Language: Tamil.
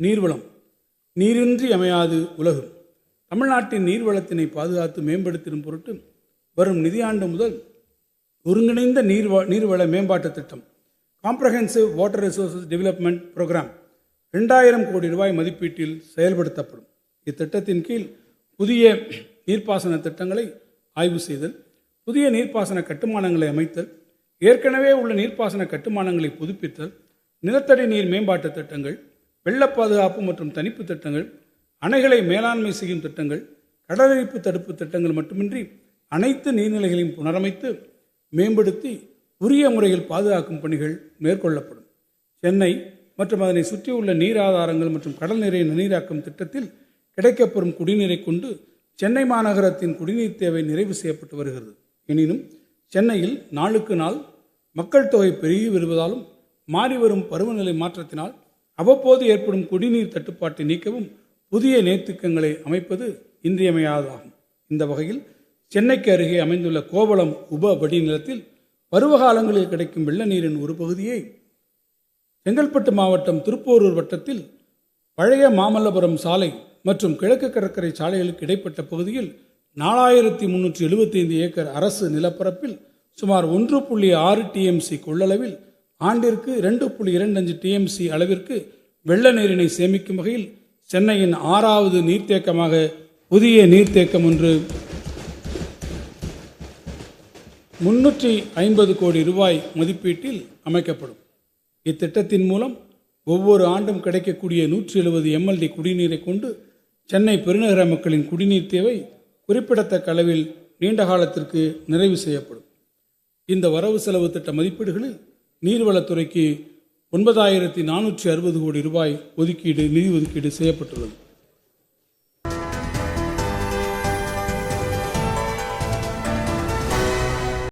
நீர்வளம். நீரின்றி அமையாது உலகம். தமிழ்நாட்டின் நீர்வளத்தினை பாதுகாத்து மேம்படுத்திடும் பொருட்டு வரும் நிதியாண்டு முதல் ஒருங்கிணைந்த நீர்வ நீர்வள மேம்பாட்டுத் திட்டம். Comprehensive water resources development programme ரெண்டாயிரம் கோடி ரூபாய் மதிப்பீட்டில் செயல்படுத்தப்படும். இத்திட்டத்தின் கீழ் புதிய நீர்ப்பாசன திட்டங்களை ஆய்வு செய்தல் புதிய நீர்ப்பாசன கட்டுமானங்களை அமைத்தல் ஏற்கனவே உள்ள நீர்ப்பாசன கட்டுமானங்களை புதுப்பித்தல் நிலத்தடி நீர் மேம்பாட்டு திட்டங்கள் வெள்ள பாதுகாப்பு மற்றும் தணிப்பு திட்டங்கள் அணைகளை மேலாண்மை செய்யும் திட்டங்கள் கடலரிப்பு தடுப்பு திட்டங்கள் மட்டுமின்றி அனைத்து நீர்நிலைகளையும் புனரமைத்து மேம்படுத்தி உரிய முறையில் பாதுகாக்கும் பணிகள் மேற்கொள்ளப்படும். சென்னை மற்றும் அதனை சுற்றியுள்ள நீர் ஆதாரங்கள் மற்றும் கடல் நீரை நன்னீராக்கும் திட்டத்தில் கிடைக்கப்பெறும் குடிநீரை கொண்டு சென்னை மாநகரத்தின் குடிநீர் தேவை நிறைவு செய்யப்பட்டு வருகிறது. எனினும் சென்னையில் நாளுக்கு நாள் மக்கள் தொகை பெருகி வருவதாலும் மாறி வரும் பருவநிலை மாற்றத்தினால் அவ்வப்போது ஏற்படும் குடிநீர் தட்டுப்பாட்டை நீக்கவும் புதிய நீர்த்திட்டங்களை அமைப்பது இன்றியமையாததாகும். இந்த வகையில் சென்னைக்கு அருகே அமைந்துள்ள கோவளம் உப வடிநிலத்தில் பருவகாலங்களில் கிடைக்கும் வெள்ள நீரின் ஒரு பகுதியை செங்கல்பட்டு மாவட்டம் திருப்போரூர் வட்டத்தில் பழைய மாமல்லபுரம் சாலை மற்றும் கிழக்கு கடற்கரை சாலைகளுக்கு இடைப்பட்ட பகுதியில் நாலாயிரத்தி முன்னூற்றி எழுபத்தைந்து ஏக்கர் அரசு நிலப்பரப்பில் சுமார் ஒன்று புள்ளி ஆறு டிஎம்சி கொள்ளளவில் ஆண்டிற்கு இரண்டு புள்ளி இரண்டு அஞ்சு டிஎம்சி அளவிற்கு வெள்ள நீரினை சேமிக்கும் வகையில் சென்னையின் ஆறாவது நீர்த்தேக்கமாக புதிய நீர்த்தேக்கம் ஒன்று. முன்னூற்றி ஐம்பது கோடி ரூபாய் மதிப்பீட்டில் அமைக்கப்படும். இத்திட்டத்தின் மூலம் ஒவ்வொரு ஆண்டும் கிடைக்கக்கூடிய நூற்றி எழுபது எம்எல்டி குடிநீரை கொண்டு சென்னை பெருநகர மக்களின் குடிநீர் தேவை குறிப்பிடத்தக்க அளவில் நீண்ட காலத்திற்கு நிறைவு செய்யப்படும். இந்த வரவு செலவு திட்ட மதிப்பீடுகளில் நீர்வளத்துறைக்கு ஒன்பதாயிரத்தி நானூற்றி அறுபது கோடி ரூபாய் ஒதுக்கீடு நிதி ஒதுக்கீடு செய்யப்பட்டுள்ளது.